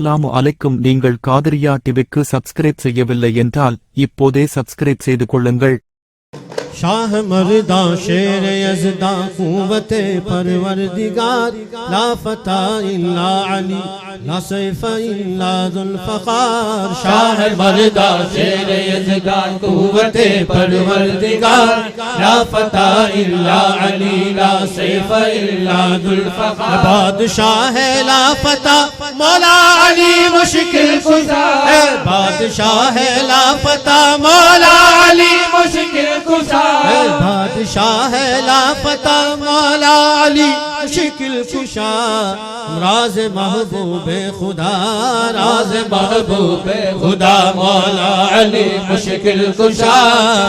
அஸ்ஸலாமு அலைக்கும். நீங்கள் காதரியா டிவிக்கு சப்ஸ்கிரைப் செய்யவில்லை என்றால் இப்போதே சப்ஸ்கிரைப் செய்து கொள்ளுங்கள். شاہ مردہ شیر یزدہ قوت پروردگار، لا فتح الا علی، لا سیف الا ذوالفقار شاہ مردہ شیر یزدہ قوت پروردگار، لا فتح الا علی، لا سیف الا ذوالفقار بادشاہ ہے لا فتح، مولا علی مشکل گزار بادشاہ ہے لا فتح، مولا علی مشکل گزار بادشاہ ہے لا فتح مولا علی مشکل کشا راز محبوب خدا راز محبوب خدا مولا علی مشکل کشا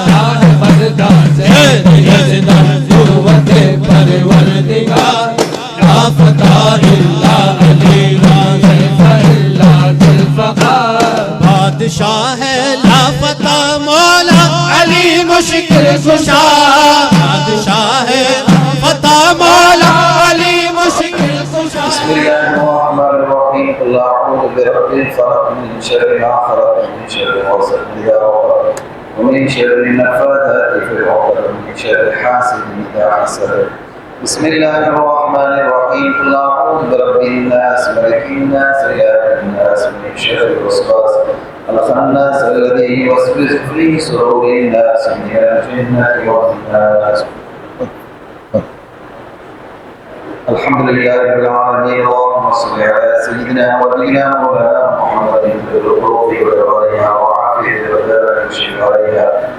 شاہ مردان سے یزدہ قوت پروردگار لا فتح اللہ علی راز فر لا بادشاہ لا فتح مولا علی مشکل کشا۔ بادشاہ ہے فتح مولا علی مشکل کشا۔ بسم اللہ الرحمن الرحیم۔ اللہ اعوذ برب الفلق من شر ما خلق من شر غاسق اذا وقب ومن شر النفاثات في العقد ومن شر حاسد اذا حسد۔ بسم الله الرحمن الرحيم. اعوذ برب الناس ملك الناس إله الناس من شر الوسواس الخناس الذي يوسوس في صدور الناس من الجنه والناس. الحمد لله رب العالمين. اللهم صل على سيدنا ونبينا مولانا محمد في القلوب ودوائها وعافية الابدان وشفائها.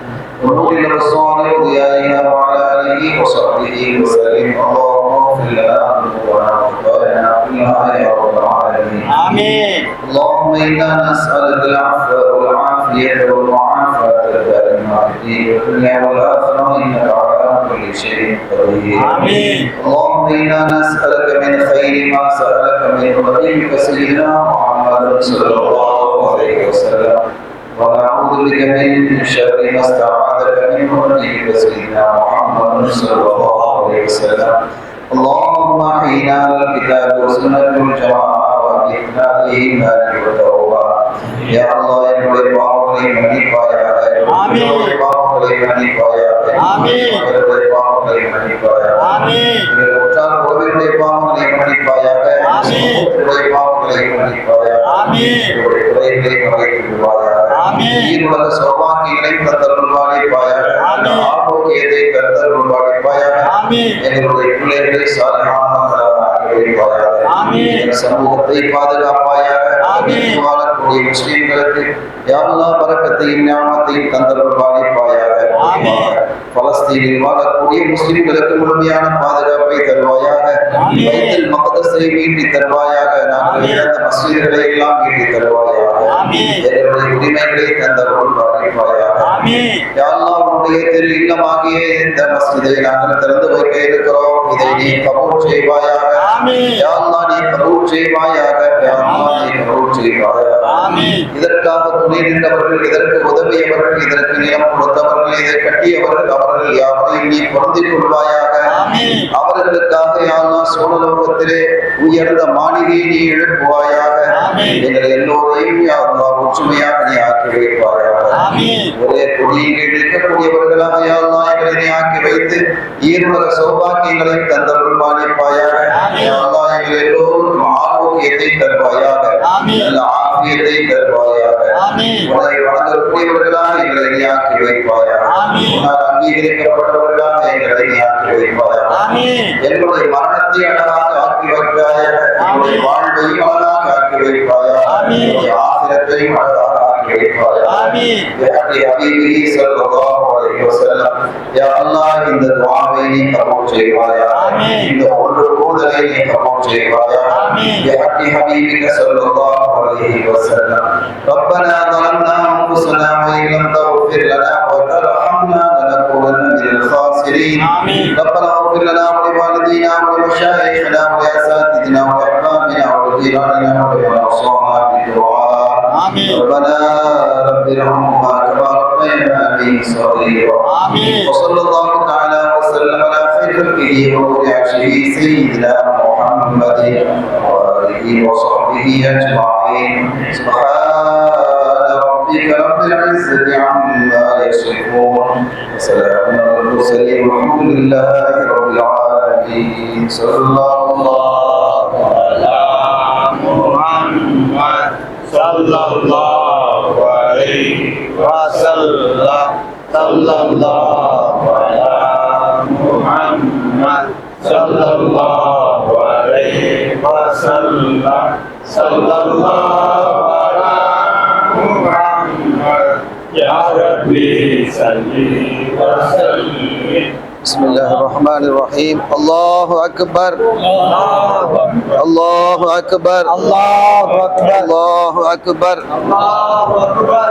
ونور الابصار وضيائها وعلى اله وصحبه وسلم اللهم اغفر لنا ذنوبنا وخطايانا كلها يا رب العالمين آمين اللهم انا نسالك العفو والعافيه والمعافاه الدائمه في الدين والدنيا والاخره انك على كل شيء قدير آمين. اللهم انا نسالك من خير ما سالك من نبيك سيدنا محمد صلى الله عليه وسلم பாவங்களை மன்னிப்பாயாக பாவங்களை மன்னிப்பாயாக ஆமென். எங்கள் உற்றார் உறவினருடைய பாவங்களை மன்னிப்பாயாக ஆமென். உங்களுடைய பாவங்களை மன்னிப்பாயாக ஆமென். உங்களுடைய குறைகளை மறைத்து விடுவாயாக ஆமென். ஈருலக சௌபாகியங்களை தந்தருள்வாய்ப்பாயாக ஆமென். ஆரோக்கியத்தை தந்தருள்வாய்ப்பாயாக ஆமென். எங்களுடைய பிள்ளைகளை. எங்கள் சமூகத்தை பாதுகாப்பாயாக. வாழக்கூடிய முஸ்லிம்களுக்கு யாழ்லா பறக்கத்தையும் ஞானத்தையும் தந்தருள் பாலிப்பாயாக ஆமென். பலஸ்தீனில் வாழக்கூடிய முஸ்லிம்களுக்கு முழுமையான பாதுகாப்பை தருவாயாக மக்கதத்தை மீட்டி தருவாயாக நாங்கள் ஆமென். இழந்த மசீதுகளை எல்லாம் மீட்டி தருவாயாக. எங்களுடைய உரிமைகளை திரு இல்லமாகிய இந்த மஸ்ஜிதை நாங்கள் திறந்து வைக்க இருக்கிறோம். இதை நீ கபூல் செய்வாயாக. ஆமென். யாழ்லா நீ கபூல் செய்வாயாக. யாழ்லா நீ கபூல் செய்வாயாக. ஆமென். இதற்காக துணை நின்றவர்கள் இதற்கு உதவியவர்கள் இதற்கு நிலம் கொடுத்தவர்கள் இதை கட்டியவர்கள் அவர்கள் யாவரையும் நீ பொருந்திக் கொள்வாயாக. அவர்களுக்காக யாழ்லா சோழலோகத்திலே உயர்ந்த மாளிகையை நீ எழுப்புவாயாக. எங்கள் எல்லோரையும் யாழ்லா ஒற்றுமையாக நீ ஆக்கி வைப்பாயாக. ஒரே கொடியின் கீழ் இருக்கக்கூடியவர்களாக யாழ்லா எங்களை நீ ஆக்கி வைத்து ஈருலக சௌபாக்கியங்களை தந்தருள் பாலிப்பாயாக ஆமென். ஆரோக்கியத்தை தருவாயாக. நல்ல ஆரோக்கியத்தை தருவாயாக. உன்னை வணங்கக்கூடியவர்களாக எங்களை ஆக்கி வைப்பாயாக. உன்னால் அங்கீகரிக்கப்பட்டவர்களாக எங்களை ஆக்கி வைப்பாயாக. எங்களுடைய மரணத்தை அழகாக ஆக்கி வைப்பாயாக எங்களுடைய வாழ்வையும் அழகாக ஆக்கி வைப்பாயாக ஆசிரத்தையும் அழகாக ஆக்கி வைப்பாயாக ஆமென். بحق حبيبه صلى الله عليه وسلم يا الله இந்த துஆவை நீ கபூல் செய்வாயா ஆமென். இந்த ஒன்று கூதலை நீ கபூல் செய்வாயா ஆமென். بحق حبيبك صلى الله عليه وسلم ربنا ظلمنا انفسنا وان لم تغفر لنا وترحمنا لنكونن من الخاسرين آمين. ربنا اغفر لنا ولوالدينا ولمشايخنا ولاساتذتنا ولاحبابنا ولجيراننا ولمن اوصانا بالدعاء آمين. ربنا رب ارحمهما كما ربياني صغيرا آمين. وصلى الله تعالى وسلم على خير خلقه ونور عرشه سيدنا محمد وآله وصحبه وصحبه أجمعين سبحان ربك رب العزة عما يصفون وسلام على المرسلين والحمد لله رب العالمين صلى الله sallallahu alaihi wasallam sallallahu ala Muhammad sallallahu alaihi wasallam sallallahu ala Muhammad ya Rabbi salli wa sallim بسم الله الرحمن الرحيم الله أكبر الله أكبر الله أكبر الله أكبر الله أكبر الله أكبر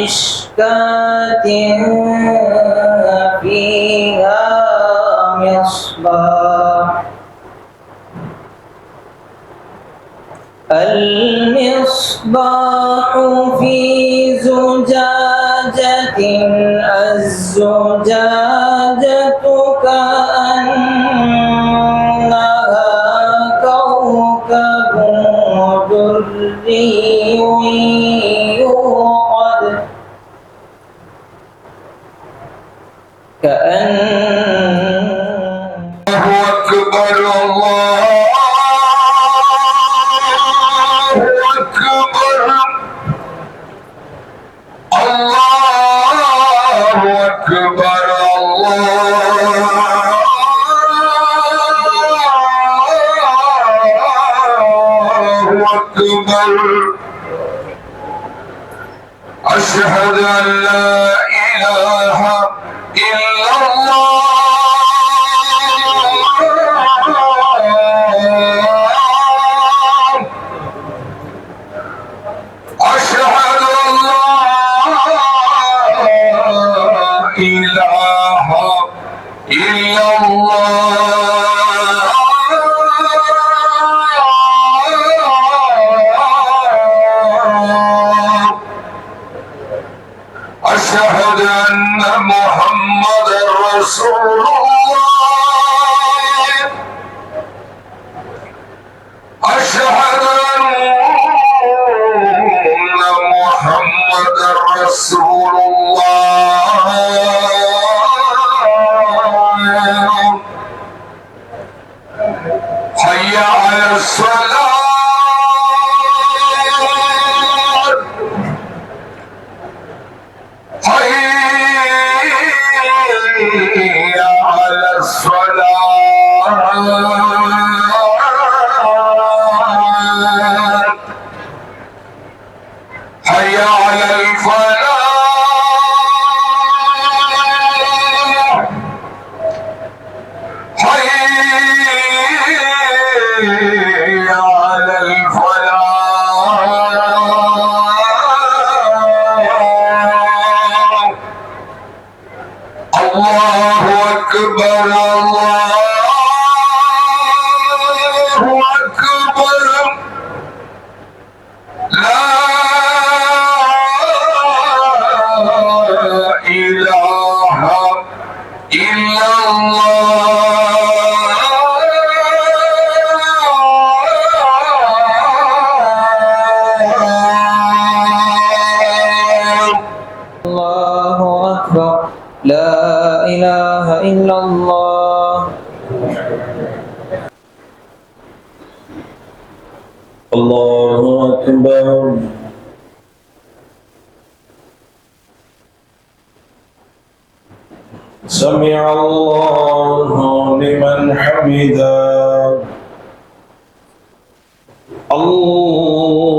كمشكاة فيها مصباح المصباح رسول سمع الله لمن حمده. الله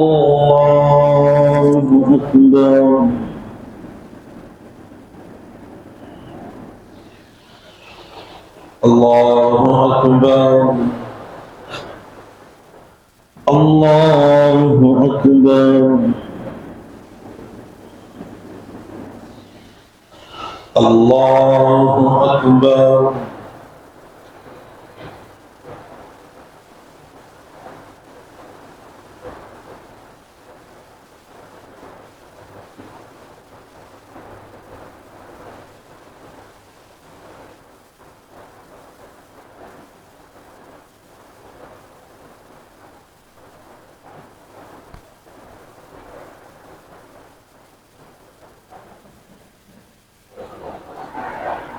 أكبر. الله أكبر. الله أكبر الله أكبر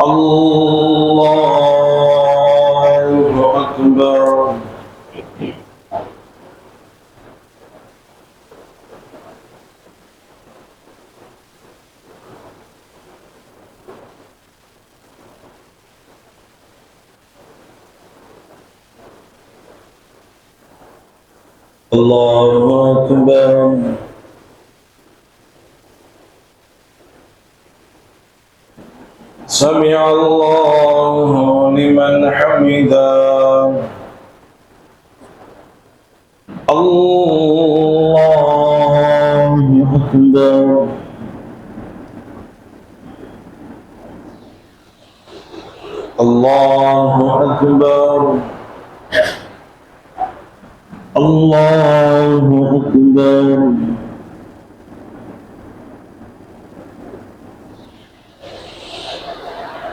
الله أكبر. الله أكبر. سمع الله لمن حمده. الله أكبر. الله أكبر. الله أكبر.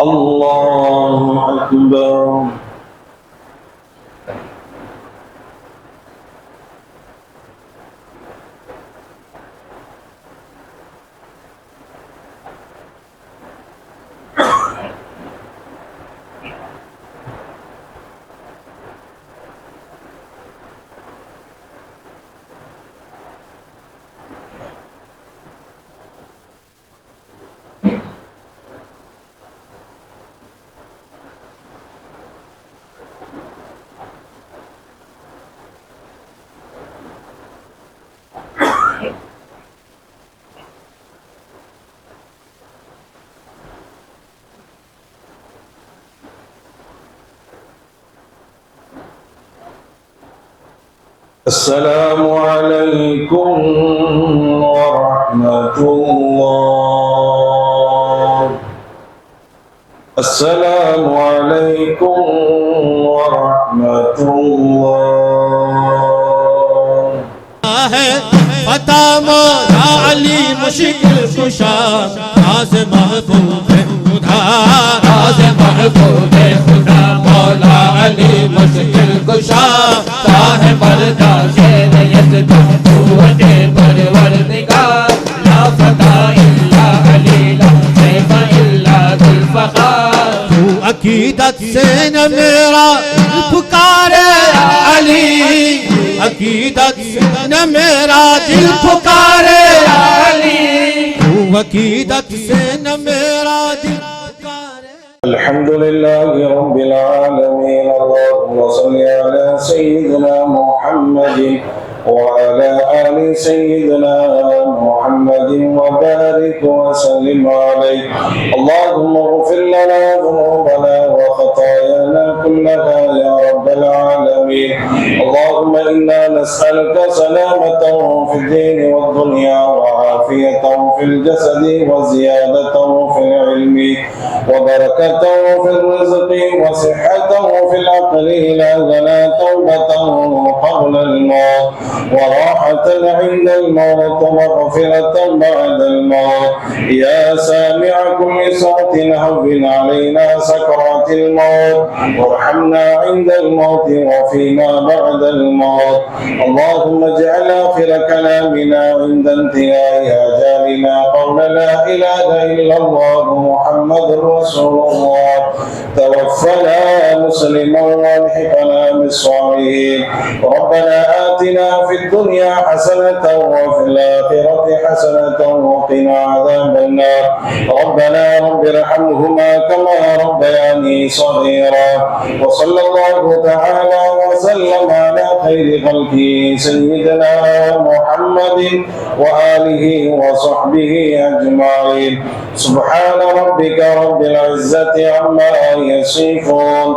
الله أكبر. السلام عليكم ورحمة الله. السلام عليكم ورحمة الله. فتح مولا علی مشکل کشا راز محبوب تاج محبوب خدا مولا علی مشکل کشا تاہ مردا سے نیت تم قوت لا فتح الا علی لا سیف الا ذوالفقار تو عقیدت سے میرا پکارے علی، عقیدت سے میرا دل پکارے علی۔ تو عقیدت سے نہ میرا دل الحمد لله رب العالمين. اللهم صل على سيدنا محمد. وعلى آل سيدنا محمد وبارك وسلم عليه. اللهم اغفر لنا ذنوبنا وخطايانا كلها يا رب العالمين. اللهم إنا نسألك سلامة في الدين والدنيا وعافية في الجسد وزيادة في العلم وبركة في الرزق وصحة في العقل إلى لنا توبة قبل الموت. وراحة عند الموت ومغفرة بعد الموت. يا سامع كل صوت هون علينا سكرات الموت. وارحمنا عند الموت وفيما بعد الموت. اللهم اجعل آخر كلامنا عند انتهاء آجالنا. قول لا إله إلا الله محمد رسول الله. توفنا مسلما والحقنا بالصالحين. ربنا آتنا في الدنيا حسنة وفي الآخرة حسنة وقنا عذاب النار. ربنا رب ارحمهما كما ربياني صغيرا. وصلى الله تعالى وسلم على خير خلقه سيدنا محمد وآله وصحبه أجمعين. سبحان ربك رب العزة عما يصفون.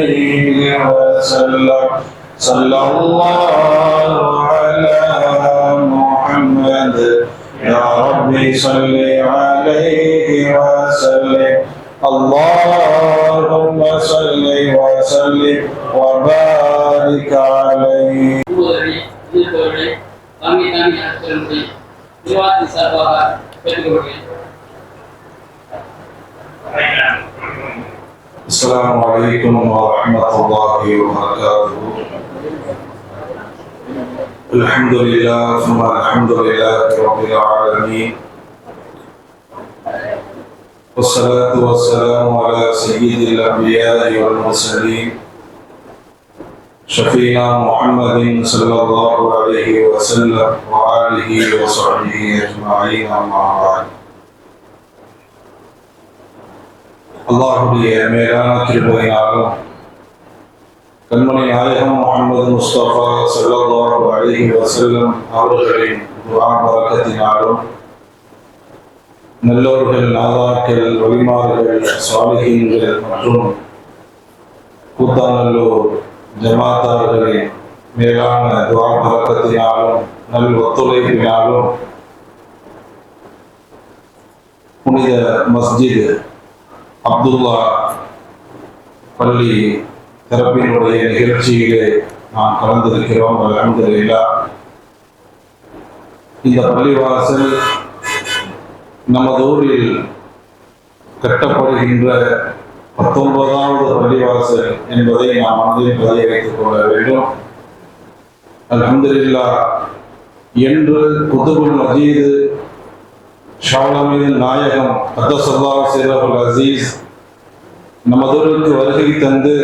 عليه وسلم صلى الله على محمد يا ربي صل عليه وسلم اللهم صل وسلم وبارك عليه கூறுவதை இருப்பவர்களை தாங்கி தாங்கி நடத்துவதை நிர்வாகத்தின் சார்பாக கேட்டுக்கொள்கிறேன் السلام عليكم ورحمة الله وبركاته. الحمد لله ثم الحمد لله رب العالمين. والصلاة والسلام على سيد الأنبياء والمرسلين. شفينا محمد صلى الله عليه وسلم وآله وصحبه أجمعين أما بعد. அல்லாஹுடைய மேலான கிருபையினாலும் கண்மணி நாயகம் முகமது முஸ்தபா ஸல்லல்லாஹு அலைஹி வஸல்லம் அவர்களின் துஆ பரக்கத்தினாலும் நல்லோர்கள் நாதாக்கள் வழிமார்கள் சாலிஹீன்கள் மற்றும் கூத்தாநல்லூர் ஜமாத்தார்களின் மேலான துஆ பரக்கத்தினாலும் நல் ஒத்துழைப்பினாலும் புனித மஸ்ஜித் அப்துல்லா பள்ளி திறப்பினுடைய நிகழ்ச்சியிலே நாம் கலந்திருக்கிறோம். அலமதுல்லா இந்த பள்ளிவாசல் நமது ஊரில் கட்டப்படுகின்ற பத்தொன்பதாவது பள்ளிவாசல் என்பதை நாம் மனதில் பதிய வைத்துக் கொள்ள வேண்டும். அலமதுல்லா என்று குதுபுல் மஜீது ஷாலமின் நாயகம் அத்தசல்லா சிறபுல் அசீஸ் நமதூருக்கு வருகை தந்து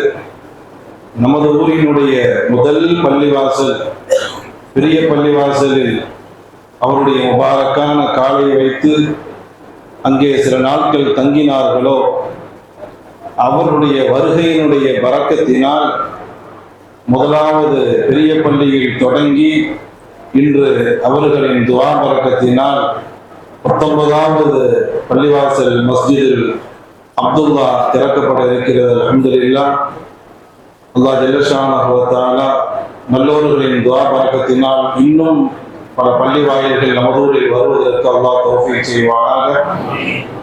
நமது ஊரினுடைய முதல் பள்ளிவாசல் பெரிய பள்ளிவாசலில் அவருடைய முபாரக்கான காலை வைத்து அங்கே சில நாட்கள் தங்கினார்களோ அவருடைய வருகையினுடைய பறக்கத்தினால் முதலாவது பெரிய பள்ளியில் தொடங்கி இன்று அவர்களின் துவா பறக்கத்தினால் பத்தொன்பதாவது பள்ளிவாசல் மஸ்ஜிதில் அப்துல்லா திறக்கப்பட இருக்கிறது அலமதுல்லா அல்லாஹ் ஜல்லஷானஹு வ நல்லோர்களின் துவா பழக்கத்தினால் இன்னும் பல பள்ளி வாயில்கள் நமதூரில் வருவதற்கு அல்லா தோஃபி செய்வானாக.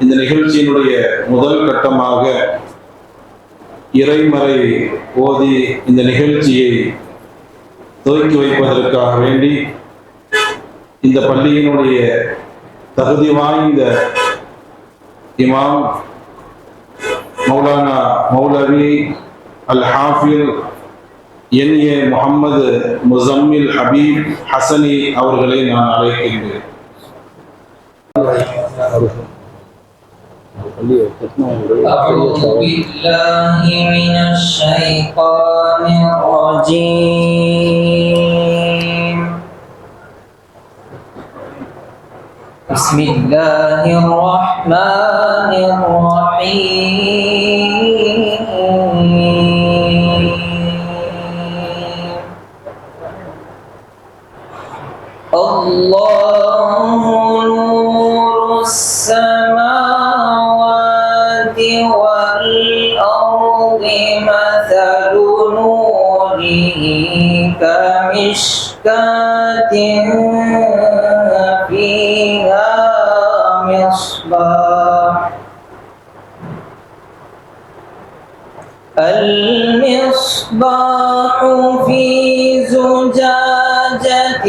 இந்த நிகழ்ச்சியினுடைய முதல் கட்டமாக இறைமறை ஓதி இந்த நிகழ்ச்சியை துவக்கி வைப்பதற்காக வேண்டி இந்த பள்ளியினுடைய தகுதி வாய்ந்த இமாம் மௌலானா மௌலவி அல் ஹாஃபில் என் ஏ முகமது முசம்மில் ஹபீப் ஹசனி அவர்களை நான் அழைக்கின்றேன் أعوذ بالله من الشيطان الرجيم بسم الله الرحمن الرحيم. الله نور السماوات والأرض مثل نوره كمشكاة فيها مصباح المصباح في زجاجة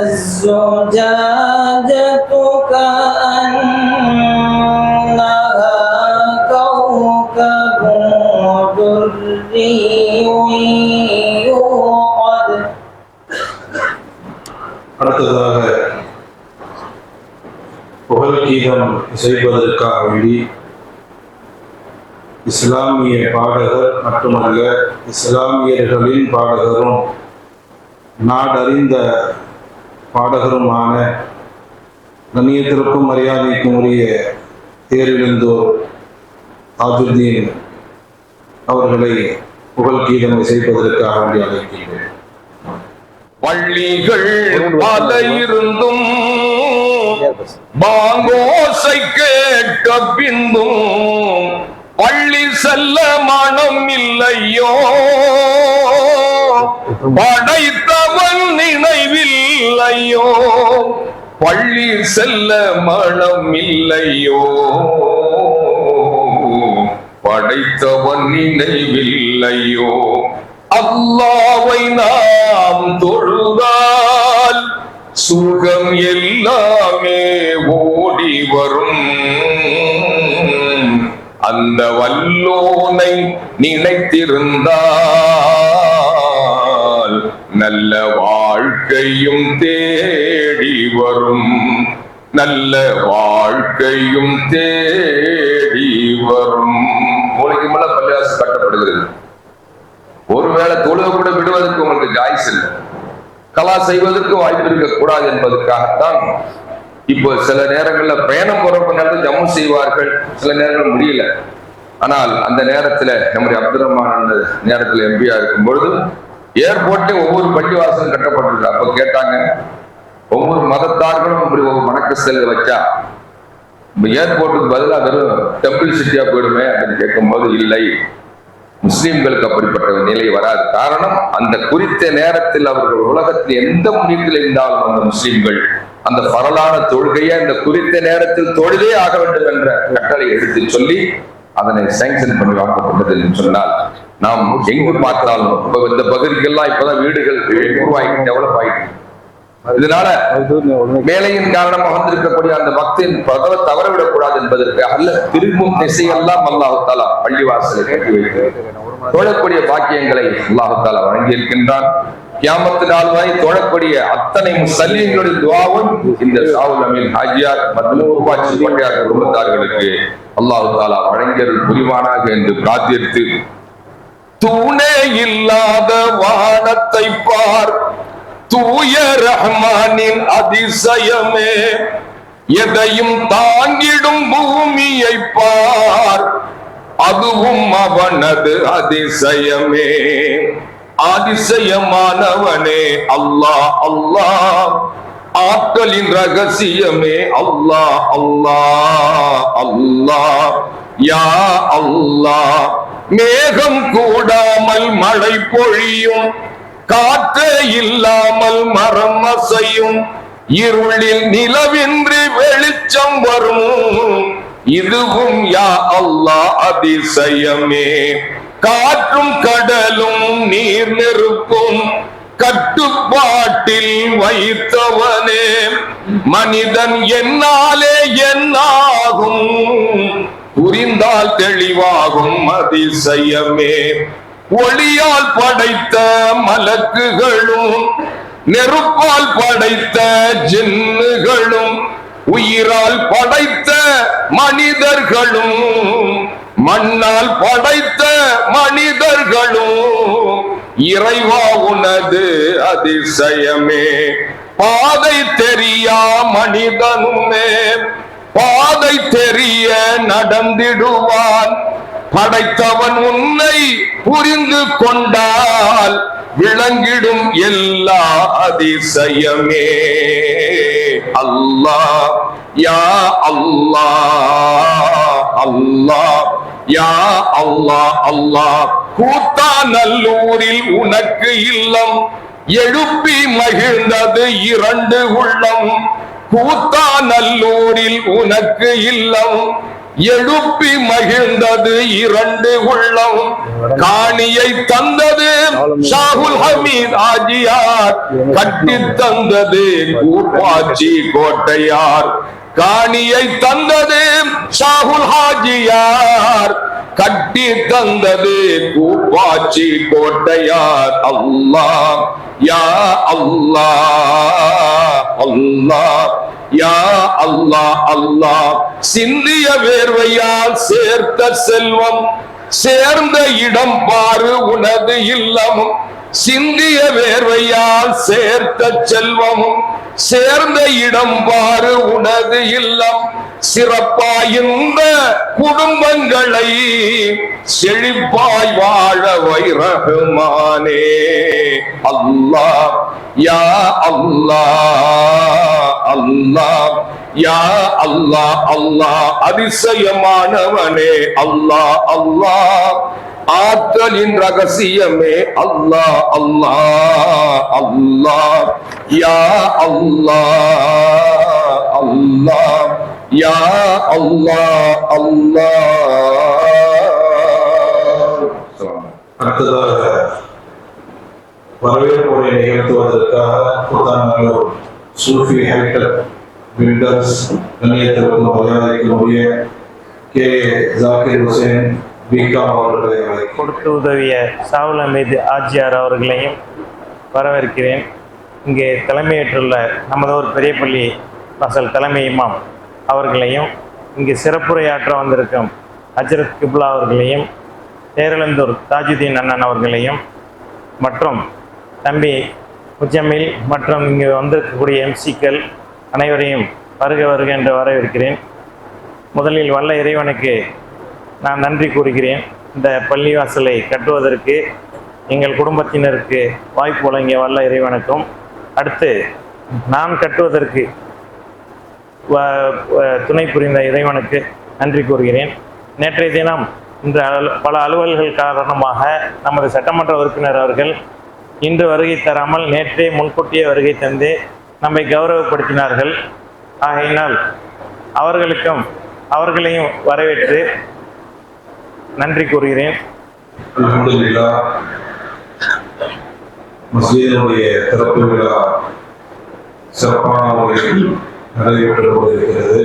الزجاجة இசைப்பதற்காக வேண்டி இஸ்லாமிய பாடகர் மட்டுமல்ல இஸ்லாமியர்களின் பாடகரும் நாடறிந்த பாடகருமான கண்ணியத்திற்கும் மரியாதைக்கும் உரிய தேரிழந்தோர் தாஜுத்தீன் அவர்களை புகழ் கீதம் இசைப்பதற்காக வேண்டி அழைக்கின்றேன். பள்ளிகள் பல இருந்தும் பாங்கோசை கேட்ட பின்பும் பள்ளி செல்ல மனம் இல்லையோ? படைத்தவன் நினைவில்லையோ? பள்ளி செல்ல மனம் இல்லையோ? படைத்தவன் நினைவில்லையோ? அல்லாவை நாம் தொழுதால் சுகம் எல்லாமே ஓடி வரும். அந்த வல்லோனை நினைத்திருந்தால் நல்ல வாழ்க்கையும் தேடி வரும். நல்ல வாழ்க்கையும் தேடி வரும். மூளைக்கு மேல பள்ளிவாசல் கட்டப்படுகிறது. ஒருவேளை தொழுக கூட விடுவதற்கு உங்களுக்கு ஜாய்ஸ் இல்லை. கலா செய்வதற்கு வாய்ப்பு இருக்கக்கூடாது என்பதற்காகத்தான் இப்போ சில நேரங்களில் பயணம் போறப்ப நேரத்தில் ஜம்மு செய்வார்கள். சில நேரங்கள் முடியல. ஆனால் அந்த நேரத்துல நம்முடைய அப்துல் ரஹ்மான் நேரத்தில் எம்பியா இருக்கும் பொழுது ஏர்போர்ட்டே ஒவ்வொரு பள்ளிவாசலும் கட்டப்பட்டிருக்கு. அப்ப கேட்டாங்க ஒவ்வொரு மதத்தார்களும் இப்படி ஒரு மணக்கஸ்தல் வச்சா ஏர்போர்ட்டுக்கு பதிலாக வெறும் டெம்பிள் சிட்டியா போயிடுமே அப்படின்னு கேட்கும்போது இல்லை. முஸ்லிம்களுக்கு அப்படிப்பட்ட ஒரு நிலை வராது. காரணம் அந்த குறித்த நேரத்தில் அவர்கள் உலகத்தில் எந்த முன்னிட்டில் இருந்தாலும் அந்த முஸ்லிம்கள் அந்த பரலான தொழுகையை அந்த குறித்த நேரத்தில் தொழுதே ஆக வேண்டும் என்ற கட்டளை எடுத்து சொல்லி அதனை சேங்ஷன் பண்ணி வாங்கப்பட்டது என்று சொன்னால் நாம் எங்கு பார்த்தாலும் இப்ப இந்த பகுதிகள்லாம் இப்பதான் வீடுகள் உருவாகி டெவலப் ஆகிட்டு இதனால வேலையின் காரணமாக வந்திருக்கக்கூடிய அந்த பக்தின் பகவ தவறவிடக்கூடாது என்பதற்கு அல்ல திரும்பும் திசையெல்லாம் அல்லாஹாலா பள்ளிவாசலை கட்டி வைத்து தோழக்கூடிய பாக்கியங்களை அல்லாஹாலா வழங்கி இருக்கின்றான் கியாமத்து நாள் வரை தோழக்கூடிய அத்தனை முசல்லிங்களுடைய துவாவும் இந்த சாவுல் அமீன் ஹாஜியார் மற்றும் உருவாட்சி குடும்பத்தார்களுக்கு அல்லாஹு தாலா வழங்கியருள் புரிவானாக என்று பிரார்த்தித்து தூணே இல்லாத வானத்தை பார் தூய ரஹ்மானின் அதிசயமே எதையும் தாங்கிடும் பூமியை பார் அதுவும் அவனது அதிசயமே. அதிசயமானவனே அல்லாஹ் அல்லாஹ். ஆற்றலின் ரகசியமே அல்லாஹ் அல்லாஹ் அல்லாஹ். யா அல்லாஹ் மேகம் கூடாமல் மழை பொழியும் காற்று இல்லாமல் மரம் அசையும் இருளில் நிலவின்றி வெளிச்சம் வரும். இதுவும் யா அல்லா அதிசயமே. காற்றும் கடலும் நீர் நெருப்பும் கட்டுப்பாட்டில் வைத்தவனே. மனிதன் என்னாலே என்னாகும் புரிந்தால் தெளிவாகும் அதிசயமே. ஒளியால் படைத்த மலக்குகளும் நெருப்பால் படைத்த ஜின்னுகளும் உயிரால் படைத்த மனிதர்களும் மண்ணால் படைத்த மனிதர்களும் இறைவா உனது அதிசயமே. பாதை தெரியா மனிதனுமே பாதை தெரிய நடந்திடுவான். படைத்தவன் உன்னை புரிந்து கொண்டால் விளங்கிடும் எல்லா அதிசயமே. அல்லா யா அல்லா அல்லா யா அல்லா அல்லா. கூத்தா நல்லூரில் உனக்கு இல்லம் எழுப்பி மகிழ்ந்தது இரண்டு உள்ளம். கூத்தா நல்லூரில் உனக்கு இல்லம் எழுப்பி மகிழ்ந்தது இரண்டு உள்ளம். காணியை தந்தது ஷாகுல் ஹமீத் ஆஜியார். கட்டி தந்தது கூப்பாச்சி கோட்டையார். காணியை தந்தது ஷாகுல் ஹாஜியார். கட்டி தந்தது கூப்பாச்சி கோட்டையார். அல்லாஹ் யா அல்லாஹ் அல்லாஹ். யா அல்லாஹ் அல்லாஹ். சிந்திய வேர்வையால் சேர்த்த செல்வம் சேர்ந்த இடம் பாரு உனது இல்லம் சிந்திய வேர்வையால் சேர்த்த செல்வமும் சேர்ந்த இடம் பாரு உனது இல்லம். சிறப்பாயிருந்த குடும்பங்களை செழிப்பாய் வாழ வைரகுமானே அல்லா யா அல்லா அல்லா யா அல்லா அல்லா அதிசயமானவனே. அல்லா அல்லா ஆற்றலின் ரகசியமே அல்லாஹ் அல்லாஹ் அல்லாஹ் யா அல்லாஹ் அல்லாஹ் யா அல்லாஹ் அல்லாஹ் அடுத்ததாக வரவேற்புரை நிகழ்த்துவதற்காக புத்தாநல்லூர் சூஃபி ஹேட்டர் பில்டர்ஸ் கண்ணியத்திற்கும் மரியாதைக்குரிய கே ஜாகிர் ஹுசேன் பிகாம் அவர்களை அழைக்கிறேன். கொடுத்து உதவிய சாவுல் மீது ஆஜியார் அவர்களையும் வரவேற்கிறேன். இங்கே தலைமையேற்றுள்ள நமதூர் பெரியப்பள்ளி வாசல் தலைமை இமாம் அவர்களையும் இங்கு சிறப்புரையாற்ற வந்திருக்கும் ஹஜரத் கிப்லா அவர்களையும் பேரளந்தூர் தாஜுதீன் அண்ணன் அவர்களையும் மற்றும் தம்பி முஜமில் மற்றும் இங்கு வந்திருக்கக்கூடிய எம்சிக்கள் அனைவரையும் வருக வருக என்று வரவேற்கிறேன். முதலில் வல்ல இறைவனுக்கு நான் நன்றி கூறுகிறேன். இந்த பள்ளிவாசலை கட்டுவதற்கு எங்கள் குடும்பத்தினருக்கு வாய்ப்பு வழங்கிய வல்ல இறைவனுக்கும். அடுத்து நான் கட்டுவதற்கு வ- துணை புரிந்த இறைவனுக்கு நன்றி கூறுகிறேன். நேற்றைய தினம் இன்று பல அலுவல்கள் காரணமாக நமது சட்டமன்ற உறுப்பினர் அவர்கள் இன்று வருகை தராமல் நேற்றே முன்கூட்டியே வருகை தந்து நம்மை கௌரவப்படுத்தினார்கள். ஆகையினால் அவர்களுக்கும் அவர்களையும் வரவேற்று நன்றி கூறுகிறேன். அல்ஹம்துலில்லா. மஸ்ஜிதினுடைய திறப்பு விழா சிறப்பான முறையில் நடைபெற்று கொண்டிருக்கிறது.